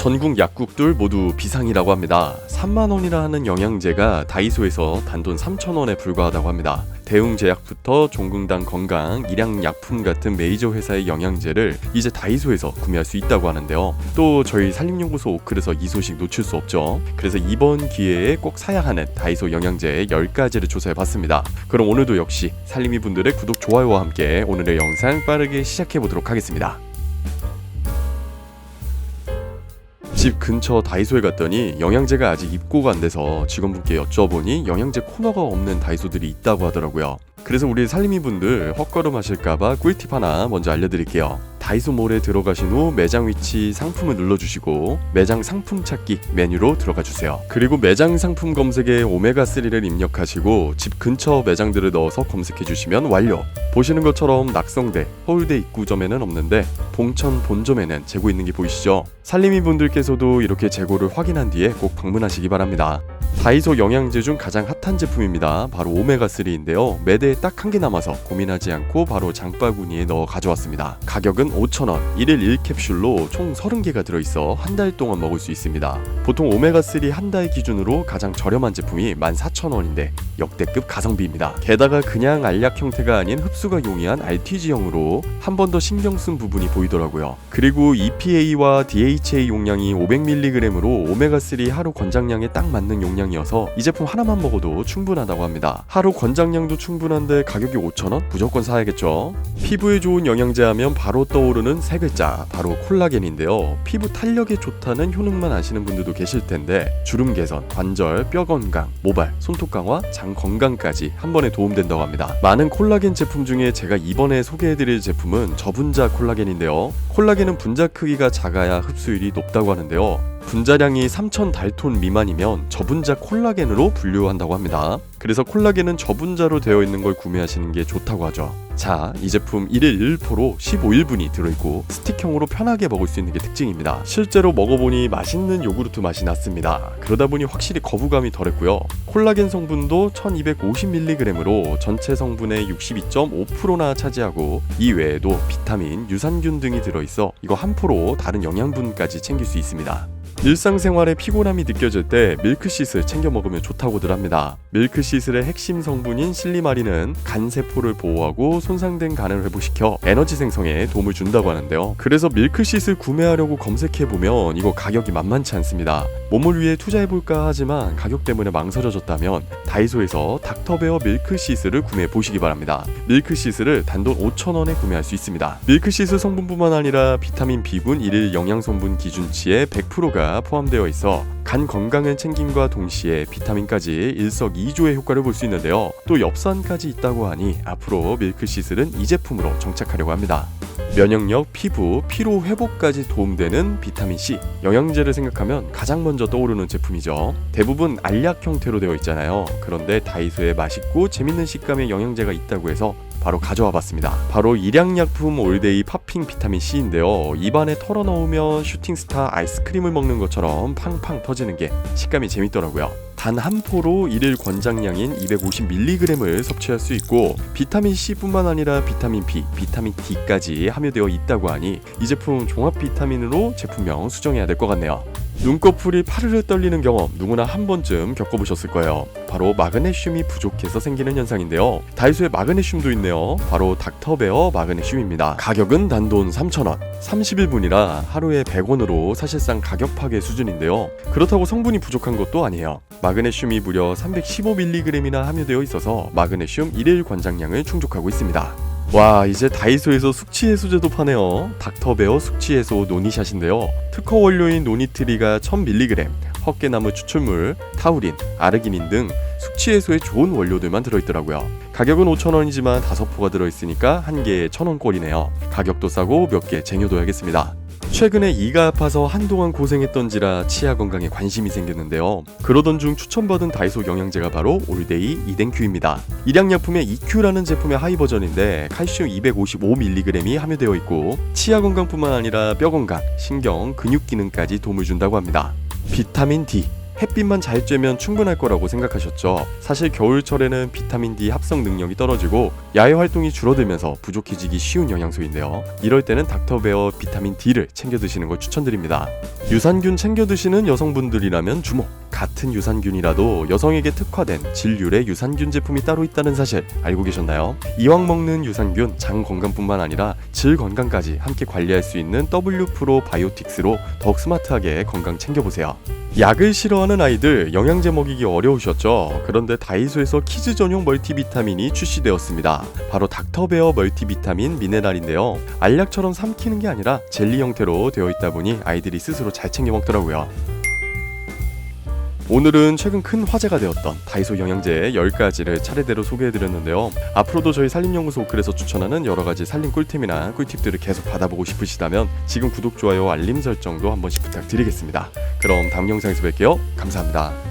전국 약국들 모두 비상이라고 합니다. 3만 원이라 하는 영양제가 다이소에서 단돈 3천 원에 불과하다고 합니다. 대웅제약부터 종근당 건강, 일양약품 같은 메이저 회사의 영양제를 이제 다이소에서 구매할 수 있다고 하는데요. 또 저희 산림연구소 오클에서 이 소식 놓칠 수 없죠. 그래서 이번 기회에 꼭 사야 하는 다이소 영양제 10가지를 조사해 봤습니다. 그럼 오늘도 역시 살림이 분들의 구독, 좋아요와 함께 오늘의 영상 빠르게 시작해 보도록 하겠습니다. 집 근처 다이소에 갔더니 영양제가 아직 입고가 안 돼서 직원분께 여쭤보니 영양제 코너가 없는 다이소들이 있다고 하더라고요. 그래서 우리 살림이 분들 헛걸음 하실까봐 꿀팁 하나 먼저 알려드릴게요. 다이소몰에 들어가신 후 매장 위치 상품을 눌러주시고 매장 상품 찾기 메뉴로 들어가 주세요. 그리고 매장 상품 검색에 오메가3를 입력하시고 집 근처 매장들을 넣어서 검색해 주시면 완료. 보시는 것처럼 낙성대, 서울대 입구점에는 없는데 봉천 본점에는 재고 있는 게 보이시죠? 살림이 분들께서도 이렇게 재고를 확인한 뒤에 꼭 방문하시기 바랍니다. 다이소 영양제 중 가장 핫한 제품입니다. 바로 오메가3인데요. 매대에 딱 한 개 남아서 고민하지 않고 바로 장바구니에 넣어 가져왔습니다. 가격은 5,000원, 1일 1캡슐로 총 30개가 들어있어 한 달 동안 먹을 수 있습니다. 보통 오메가3 한 달 기준으로 가장 저렴한 제품이 14,000원인데 역대급 가성비입니다. 게다가 그냥 알약 형태가 아닌 흡수가 용이한 RTG형으로 한 번 더 신경 쓴 부분이 보이더라고요. 그리고 EPA와 DHA 용량이 500mg으로 오메가3 하루 권장량에 딱 맞는 용량 이어서 이 제품 하나만 먹어도 충분하다고 합니다. 하루 권장량도 충분한데 가격이 5,000원? 무조건 사야겠죠. 피부에 좋은 영양제 하면 바로 떠오르는 세 글자, 바로 콜라겐인데요. 피부 탄력에 좋다는 효능만 아시는 분들도 계실 텐데 주름 개선, 관절, 뼈 건강, 모발, 손톱 강화, 장 건강까지 한 번에 도움된다고 합니다. 많은 콜라겐 제품 중에 제가 이번에 소개해드릴 제품은 저분자 콜라겐인데요. 콜라겐은 분자 크기가 작아야 흡수율이 높다고 하는데요. 분자량이 3000 달톤 미만이면 저분자 콜라겐으로 분류한다고 합니다. 그래서 콜라겐은 저분자로 되어 있는 걸 구매하시는 게 좋다고 하죠. 자, 이 제품 1일 1포로 15일분이 들어있고 스틱형으로 편하게 먹을 수 있는 게 특징입니다. 실제로 먹어보니 맛있는 요구르트 맛이 났습니다. 그러다 보니 확실히 거부감이 덜했고요. 콜라겐 성분도 1250mg으로 전체 성분의 62.5%나 차지하고 이 외에도 비타민, 유산균 등이 들어있어 이거 한 포로 다른 영양분까지 챙길 수 있습니다. 일상생활에 피곤함이 느껴질 때 밀크시슬 챙겨 먹으면 좋다고들 합니다. 밀크시슬의 핵심 성분인 실리마린은 간 세포를 보호하고 손상된 간을 회복시켜 에너지 생성에 도움을 준다고 하는데요. 그래서 밀크시슬 구매하려고 검색해 보면 이거 가격이 만만치 않습니다. 몸을 위해 투자해 볼까 하지만 가격 때문에 망설여졌다면 다이소에서 닥터베어 밀크시슬을 구매해 보시기 바랍니다. 밀크시슬을 단돈 5,000원에 구매할 수 있습니다. 밀크시슬 성분뿐만 아니라 비타민 B군 1일 영양 성분 기준치의 100%가 포함되어 있어 간 건강을 챙김과 동시에 비타민까지 일석이조의 효과를 볼 수 있는데요. 또 엽산까지 있다고 하니 앞으로 밀크시슬은 이 제품으로 정착하려고 합니다. 면역력, 피부, 피로 회복까지 도움되는 비타민 C 영양제를 생각하면 가장 먼저 떠오르는 제품이죠. 대부분 알약 형태로 되어 있잖아요. 그런데 다이소에 맛있고 재밌는 식감의 영양제가 있다고 해서 바로 가져와 봤습니다. 바로 일양약품 올데이 팝핑 비타민 C인데요. 입안에 털어 넣으면 슈팅스타 아이스크림을 먹는 것처럼 팡팡 터지는 게 식감이 재밌더라고요. 단 한 포로 일일 권장량인 250mg을 섭취할 수 있고 비타민 C뿐만 아니라 비타민 B, 비타민 D까지 함유되어 있다고 하니 이 제품 종합 비타민으로 제품명 수정해야 될 것 같네요. 눈꺼풀이 파르르 떨리는 경험 누구나 한 번쯤 겪어보셨을 거예요. 바로 마그네슘이 부족해서 생기는 현상인데요. 다이소에 마그네슘도 있네요. 바로 닥터베어 마그네슘입니다. 가격은 단돈 3,000원. 30일분이라 하루에 100원으로 사실상 가격 파괴 수준인데요. 그렇다고 성분이 부족한 것도 아니에요. 마그네슘이 무려 315mg이나 함유되어 있어서 마그네슘 1일 권장량을 충족하고 있습니다. 와 이제 다이소에서 숙취 해소제도 파네요. 닥터베어 숙취 해소 노니샷인데요. 특허 원료인 노니트리가 1000mg 헛개나무 추출물 타우린 아르기닌 등 숙취 해소에 좋은 원료들만 들어있더라고요. 가격은 5,000원이지만 5포가 들어있으니까 한 개에 1,000원꼴이네요. 가격도 싸고 몇 개 쟁여둬야겠습니다 최근에 이가 아파서 한동안 고생했던지라 치아 건강에 관심이 생겼는데요. 그러던 중 추천받은 다이소 영양제가 바로 올데이 이덴큐입니다. 일양약품의 EQ라는 제품의 하이 버전인데 칼슘 255mg이 함유되어 있고 치아 건강뿐만 아니라 뼈 건강, 신경, 근육 기능까지 도움을 준다고 합니다. 비타민 D, 햇빛만 잘 쬐면 충분할 거라고 생각하셨죠. 사실 겨울철에는 비타민 D 합성 능력이 떨어지고 야외 활동이 줄어들면서 부족해지기 쉬운 영양소인데요. 이럴 때는 닥터베어 비타민 D를 챙겨 드시는 걸 추천드립니다. 유산균 챙겨 드시는 여성분들이라면 주목. 같은 유산균이라도 여성에게 특화된 진률의 유산균 제품이 따로 있다는 사실 알고 계셨나요? 이왕 먹는 유산균 장 건강뿐만 아니라 질 건강까지 함께 관리할 수 있는 W 프로 바이오틱스로 더욱 스마트하게 건강 챙겨보세요. 약을 싫어하는 아이들 영양제 먹이기 어려우셨죠? 그런데 다이소에서 키즈 전용 멀티비타민이 출시되었습니다. 바로 닥터베어 멀티비타민 미네랄인데요. 알약처럼 삼키는 게 아니라 젤리 형태로 되어 있다 보니 아이들이 스스로 잘 챙겨 먹더라고요. 오늘은 최근 큰 화제가 되었던 다이소 영양제 10가지를 차례대로 소개해드렸는데요. 앞으로도 저희 산림연구소 그래서 추천하는 여러가지 산림 꿀템이나 꿀팁들을 계속 받아보고 싶으시다면 지금 구독, 좋아요, 알림 설정도 한 번씩 부탁드리겠습니다. 그럼 다음 영상에서 뵐게요. 감사합니다.